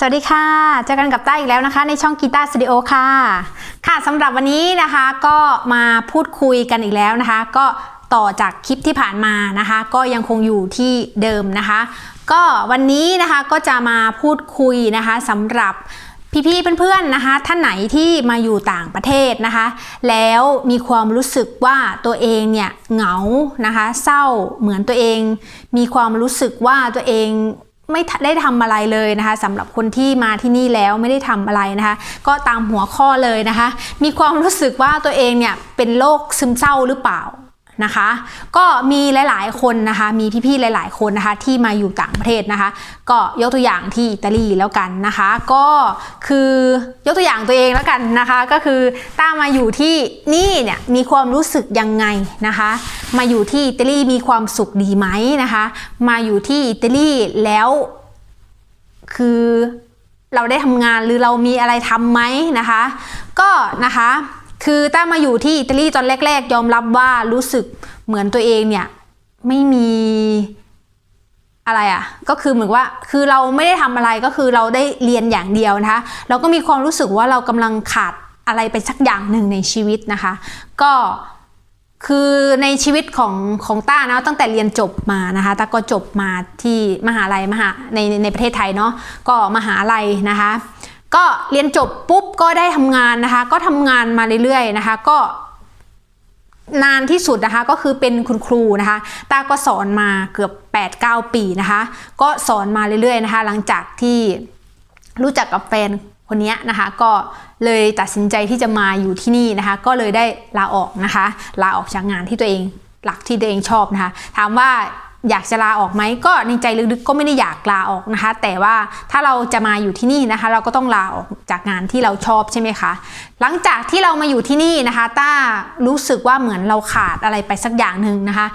สวัสดีค่ะ เจอกันกับต้าอีกแล้วนะคะ ในช่องกีตาร์สตูดิโอค่ะ ค่ะสำหรับวันนี้นะคะก็มาพูดคุยกันอีกแล้วนะคะ ก็ต่อจากคลิปที่ผ่านมานะคะ ก็ยังคงอยู่ที่เดิมนะคะ ก็วันนี้นะคะก็จะมาพูดคุยนะคะสำหรับพี่ๆเพื่อนๆนะคะท่านไหนที่มาอยู่ต่างประเทศนะคะ แล้วมีความรู้สึกว่าตัวเองเนี่ยเหงานะคะ เศร้าเหมือนตัวเอง มีความรู้สึกว่าตัวเอง ไม่ได้ทำอะไรเลยนะคะสำหรับคนที่มาที่นี่แล้วไม่ได้ทำอะไรนะคะ ก็ตามหัวข้อเลยนะคะ มีความรู้สึกว่าตัวเองเนี่ยเป็นโรคซึมเศร้าหรือเปล่า นะคะ ก็มีหลาย ๆ คนนะคะ มีพี่ๆหลาย ๆ คนนะคะ ที่มาอยู่ต่างประเทศนะคะ ก็ยกตัวอย่างที่อิตาลีแล้วกันนะคะ ก็คือยกตัวอย่างตัวเองแล้วกันนะคะ ก็คือต้ามาอยู่ที่นี่เนี่ยมีความรู้สึกยังไงนะคะ มาอยู่ที่อิตาลีมีความสุขดีไหมนะคะ มาอยู่ที่อิตาลีแล้วคือเราได้ทำงานหรือเรามีอะไรทำไหมนะคะ ก็นะคะ คือต้ามาอยู่ที่อิตาลีตอนแรก ๆ ยอมรับว่ารู้สึกเหมือนตัวเองเนี่ยไม่มีอะไรอะ่ะก็คือเหมือนว่าคือเราไม่ได้ทำอะไรก็คือเราได้เรียนอย่างเดียวนะคะเราก็มีความรู้สึกว่าเรากำลังขาดอะไรไปสักอย่างหนึ่งในชีวิตนะคะ ก็คือในชีวิตของของต้านะตั้งแต่เรียนจบมานะคะต้าก็จบมาที่มหาลัยมหาในในประเทศไทยเนาะก็มหาลัยนะคะ ก็เรียนจบปุ๊บก็ได้ทำงานนะคะ ก็ทำงานมาเรื่อยๆนะคะ ก็นานที่สุดนะคะก็คือเป็นคุณครูนะคะ ตาก็สอนมาเกือบ 8-9 ปีนะคะ ก็สอนมาเรื่อยๆนะคะ หลังจากที่รู้จักกับแฟนคนนี้นะคะ ก็เลยตัดสินใจที่จะมาอยู่ที่นี่นะคะ ก็เลยได้ลาออกนะคะ ลาออกจากงานที่ตัวเองหลักที่ตัวเองชอบนะคะ ถามว่า อยากจะลาออกไหมก็ในใจลึกๆก็ไม่ได้อยากลาออกนะคะ แต่ว่าถ้าเราจะมาอยู่ที่นี่นะคะ เราก็ต้องลาออกจากงานที่เราชอบใช่ไหมคะหลังจากที่เรามาอยู่ที่นี่นะคะต้ารู้สึกว่าเหมือนเราขาดอะไรไปสักอย่างหนึ่งนะคะ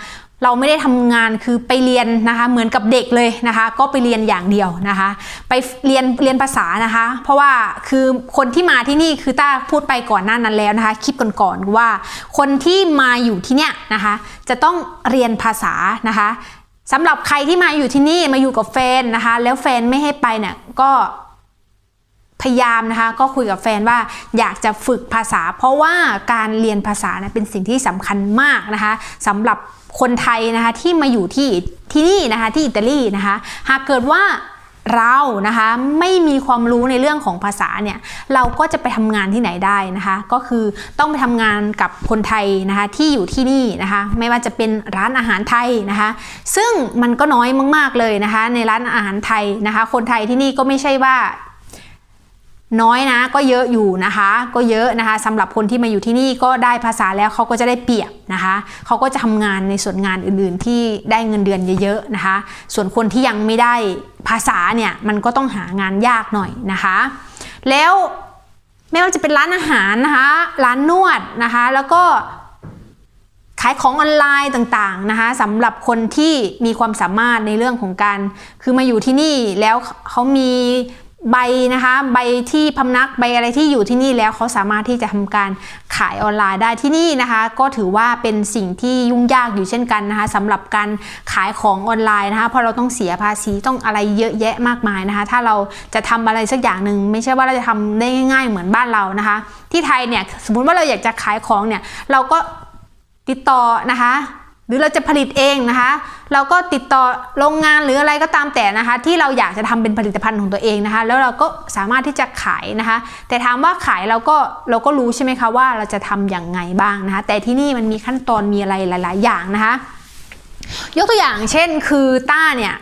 เราไม่ได้ทำงานคือไปเรียนนะคะเหมือนกับเด็กเลยนะคะ ก็ไปเรียนอย่างเดียวนะคะ ไปเรียนเรียนภาษานะคะ เพราะว่าคือคนที่มาที่นี่คือต้าพูดไปก่อนหน้านั้นแล้วนะคะ คลิปก่อนๆว่า คนที่มาอยู่ที่เนี่ยนะคะ จะต้องเรียนภาษานะคะ สำหรับใครที่มาอยู่ที่นี่มาอยู่กับแฟนนะคะ แล้วแฟนไม่ให้ไปเนี่ยก็พยายามนะคะ ก็คุยกับแฟนว่าอยากจะฝึกภาษา เพราะว่าการเรียนภาษานะเป็นสิ่งที่สำคัญมากนะคะสำหรับคนไทยนะคะที่มาอยู่ที่ที่นี่นะคะที่อิตาลีนะคะ หากเกิดว่า เรานะคะไม่มีความรู้ในเรื่องของภาษาเนี่ยเราก็จะไปทำงานที่ไหนได้นะคะ ก็คือต้องไปทำงานกับคนไทยนะคะที่อยู่ที่นี่นะคะ ไม่ว่าจะเป็นร้านอาหารไทยนะคะ ซึ่งมันก็น้อยมาก ๆเลยนะคะ ในร้านอาหารไทยนะคะ คนไทยที่นี่ก็ไม่ใช่ว่า น้อยนะก็เยอะอยู่นะคะ ก็เยอะนะคะสำหรับคนที่มาอยู่ที่นี่ก็ได้ภาษาแล้วเขาก็จะได้เปรียบนะคะเขาก็จะทำงานในส่วนงานอื่นๆ ที่ได้เงินเดือนเยอะๆนะคะ ส่วนคนที่ยังไม่ได้ภาษาเนี่ยมันก็ต้องหางานยากหน่อยนะคะ แล้วไม่ว่าจะเป็นร้านอาหารนะคะร้านนวดนะคะแล้วก็ขายของออนไลน์ต่างๆนะคะสำหรับคนที่มีความสามารถในเรื่องของการ คือมาอยู่ที่นี่แล้วเขามี ใบนะคะใบที่พำนักใบอะไรที่อยู่ที่นี่แล้วเขาสามารถที่จะทำการขายออนไลน์ได้ที่นี่นะคะ ก็ถือว่าเป็นสิ่งที่ยุ่งยากอยู่เช่นกันนะคะสำหรับการขายของออนไลน์นะคะเพราะเราต้องเสียภาษีต้องอะไรเยอะแยะมากมายนะคะ ถ้าเราจะทำอะไรสักอย่างหนึ่งไม่ใช่ว่าเราจะทำได้ง่ายๆเหมือนบ้านเรานะคะ ที่ไทยเนี่ยสมมุติว่าเราอยากจะขายของเนี่ยเราก็ติดต่อนะคะ หรือเราจะผลิตเองนะคะ เราก็ติดต่อโรงงานหรืออะไรก็ตามแต่นะคะ ที่เราอยากจะทำเป็นผลิตภัณฑ์ของตัวเองนะคะ แล้วเราก็สามารถที่จะขายนะคะ แต่ถามว่าขายเราก็เราก็รู้ใช่ไหมคะว่าเราจะทำอย่างไงบ้างนะคะ แต่ที่นี่มันมีขั้นตอนมีอะไรหลาย ๆ อย่างนะคะ ยกตัวอย่างเช่นคือต้าเนี่ย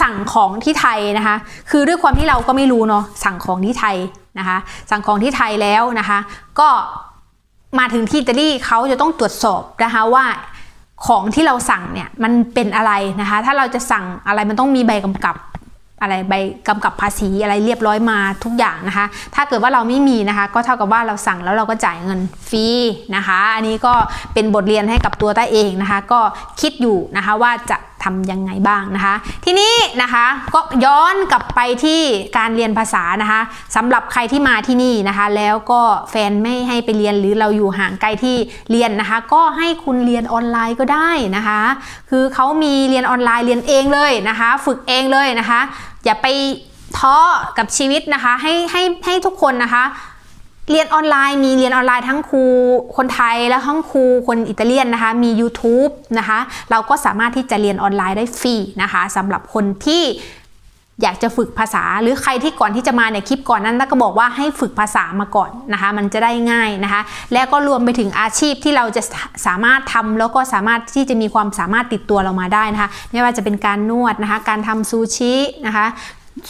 สั่งของที่ไทยนะคะ คือด้วยความที่เราก็ไม่รู้เนาะสั่งของที่ไทยนะคะ สั่งของที่ไทยแล้วนะคะ ก็มาถึงที่อิตาลีเขาจะต้องตรวจสอบนะคะว่า ของที่เราสั่งเนี่ยมันเป็นอะไรนะคะ ถ้าเราจะสั่งอะไรมันต้องมีใบกำกับอะไรใบกำกับภาษีอะไรเรียบร้อยมาทุกอย่างนะคะ ถ้าเกิดว่าเราไม่มีนะคะ ก็เท่ากับว่าเราสั่งแล้วเราก็จ่ายเงินฟรีนะคะ อันนี้ก็เป็นบทเรียนให้กับตัวต้าเองนะคะ ก็คิดอยู่นะคะว่าจะ ทำยังไงบ้างนะคะ ทีนี้นะคะก็ย้อนกลับไปที่การเรียนภาษานะคะสำหรับใครที่มาที่นี่นะคะ แล้วก็แฟนไม่ให้ไปเรียนหรือเราอยู่ห่างไกลที่เรียนนะคะ ก็ให้คุณเรียนออนไลน์ก็ได้นะคะ คือเขามีเรียนออนไลน์เรียนเองเลยนะคะ ฝึกเองเลยนะคะ อย่าไปท้อกับชีวิตนะคะให้ให้ให้ทุกคนนะคะ เรียนออนไลน์มีเรียนออนไลน์ทั้งครูคนไทยและทั้งครูคนอิตาเลียนนะคะ มี YouTube นะคะ เราก็สามารถที่จะเรียนออนไลน์ได้ฟรีนะคะสำหรับคนที่อยากจะฝึกภาษาหรือใครที่ก่อนที่จะมาเนี่ยคลิปก่อนนั้นก็บอกว่าให้ฝึกภาษามาก่อนนะคะ มันจะได้ง่ายนะคะ แล้วก็รวมไปถึงอาชีพที่เราจะสามารถทำแล้วก็สามารถที่จะมีความสามารถติดตัวเรามาได้นะคะ ไม่ว่าจะเป็นการนวดนะคะ การทำซูชินะคะ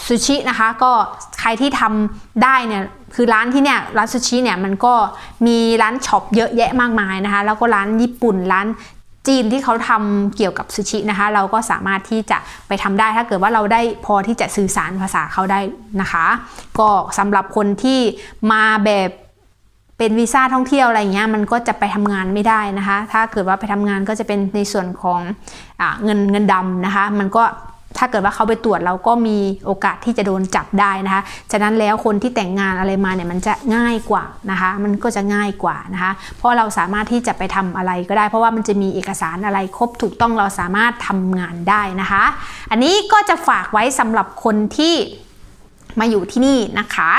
ซูชินะคะก็ใครที่ทำได้เนี่ย คือร้านที่เนี่ยร้านซูชิเนี่ยมันก็มีร้านช็อปเยอะแยะมากมายนะคะ แล้วก็ร้านญี่ปุ่นร้านจีนที่เขาทำเกี่ยวกับซูชินะคะ เราก็สามารถที่จะไปทำได้ถ้าเกิดว่าเราได้พอที่จะสื่อสารภาษาเขาได้นะคะ ก็สำหรับคนที่มาแบบเป็นวีซ่าท่องเที่ยวอะไรเงี้ยมันก็จะไปทำงานไม่ได้นะคะ ถ้าเกิดว่าไปทำงานก็จะเป็นในส่วนของอเงินเงินดำนะคะ มันก็ ถ้าเกิดว่าเขาไปตรวจเราก็มีโอกาสที่จะโดนจับได้นะคะ ฉะนั้นแล้วคนที่แต่งงานอะไรมาเนี่ยมันจะง่ายกว่านะคะ มันก็จะง่ายกว่านะคะ เพราะเราสามารถที่จะไปทำอะไรก็ได้ เพราะว่ามันจะมีเอกสารอะไรครบถูกต้องเราสามารถทำงานได้นะคะ อันนี้ก็จะฝากไว้สำหรับคนที่มาอยู่ที่นี่นะคะ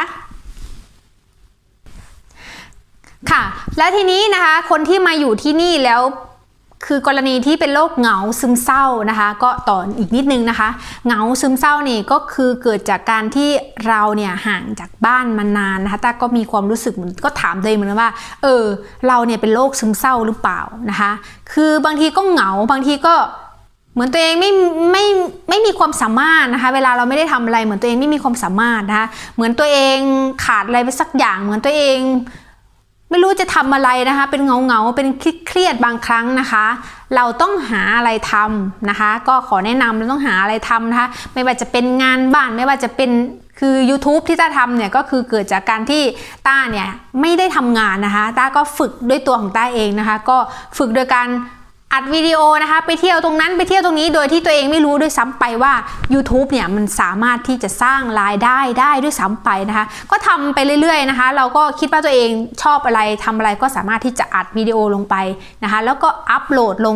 ค่ะ และทีนี้นะคะคนที่มาอยู่ที่นี่แล้ว คือกรณีที่เป็นโรคเหงาซึมเศร้านะคะ ก็ต่ออีกนิดนึงนะคะ เหงาซึมเศร้านี่ก็คือเกิดจากการที่เราเนี่ยห่างจากบ้านมานานนะคะแต่ก็มีความรู้สึกเหมือนก็ถามตัวเองเหมือนกันว่า เออ เราเนี่ยเป็นโรคซึมเศร้าหรือเปล่านะคะ คือบางทีก็เหงาบางทีก็เหมือนตัวเองไม่ไม่ไม่มีความสามารถนะคะ เวลาเราไม่ได้ทำอะไรเหมือนตัวเองไม่มีความสามารถนะคะเหมือนตัวเองขาดอะไรไปสักอย่าง เหมือนตัวเอง ไม่รู้จะทำอะไรนะคะ เป็นเงาเงาๆเป็นเครียดบางครั้งนะคะ เราต้องหาอะไรทำนะคะ ก็ขอแนะนำเราต้องหาอะไรทำนะคะ ไม่ว่าจะเป็นงานบ้านไม่ว่าจะเป็นคือ YouTube ที่ต้าทำเนี่ยก็คือเกิดจากการที่ต้าเนี่ยไม่ได้ทำงานนะคะต้าก็ฝึกด้วยตัวของต้าเองนะคะ ก็ฝึกโดยการ อัดวิดีโอนะคะ ไปเที่ยวตรงนั้นไปเที่ยวตรงนี้โดยที่ตัวเองไม่รู้ด้วยซ้ำไปว่า YouTube เนี่ยมันสามารถที่จะสร้างรายได้ได้ด้วยซ้ำไปนะคะ ก็ทำไปเรื่อยๆนะคะ เราก็คิดว่าตัวเองชอบอะไรทำอะไรก็สามารถที่จะอัดวิดีโอลงไปนะคะ แล้วก็อัปโหลดลง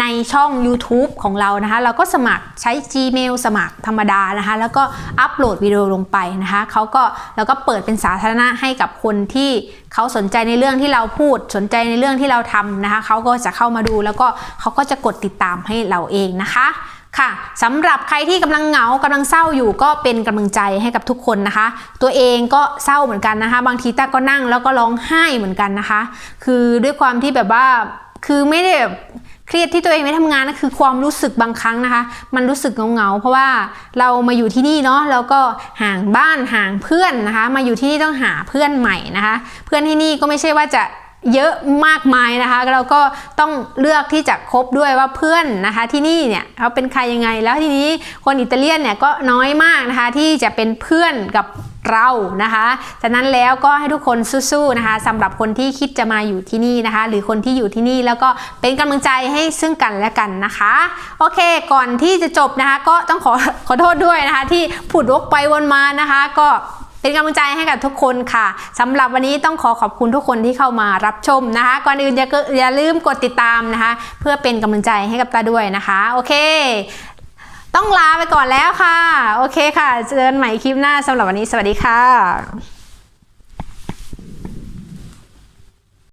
ในช่อง YouTube ของเรานะคะ เราก็สมัครใช้ Gmail สมัครธรรมดานะคะ แล้วก็อัปโหลดวิดีโอลงไปนะคะเขาก็แล้วก็เปิดเป็นสาธารณะให้กับคนที่เขาสนใจในเรื่องที่เราพูดสนใจในเรื่องที่เราทำนะคะเขาก็จะเข้ามาดูแล้วก็เขาก็จะกดติดตามให้เราเองนะคะค่ะสำหรับใครที่กำลังเหงากำลังเศร้าอยู่ก็เป็นกำลังใจให้กับทุกคนนะคะ ตัวเองก็เศร้าเหมือนกันนะคะ บางทีตาก็นั่งแล้วก็ร้องไห้เหมือนกันนะคะ คือด้วยความที่แบบว่าคือไม่ได้เครียดที่ตัวเองไม่ทำงานนะคือความรู้สึกบางครั้งนะคะ มันรู้สึกเหงาๆเพราะว่าเรามาอยู่ที่นี่เนาะแล้วก็ห่างบ้านห่างเพื่อนนะคะ มาอยู่ที่นี่ต้องหาเพื่อนใหม่นะคะ เพื่อนที่นี่ก็ไม่ใช่ว่าจะ เยอะมากมายนะคะเราก็ต้องเลือกที่จะคบด้วยว่าเพื่อนนะคะที่นี่เนี่ยเขาเป็นใครยังไง แล้วทีนี้คนอิตาเลียนเนี่ยก็น้อยมากนะคะที่จะเป็นเพื่อนกับเรานะคะฉะนั้นแล้วก็ให้ทุกคนสู้ๆนะคะสำหรับคนที่คิดจะมาอยู่ที่นี่นะคะ หรือคนที่อยู่ที่นี่แล้วก็เป็นกำลังใจให้ซึ่งกันและกันนะคะ โอเคก่อนที่จะจบนะคะ ก็ต้องขอขอโทษด้วยนะคะ ที่ผุดวกไปวนมานะคะ ก็ เป็นกำลังใจให้กับทุกคนค่ะสำหรับวันนี้ต้องขอขอบคุณทุกคนที่เข้ามารับชมนะคะ ก่อนอื่นอย่าอย่าลืมกดติดตามนะคะ เพื่อเป็นกำลังใจให้กับตาด้วยนะคะ โอเค ต้องลาไปก่อนแล้วค่ะ โอเคค่ะ เจอกันใหม่คลิปหน้าสำหรับวันนี้สวัสดีค่ะ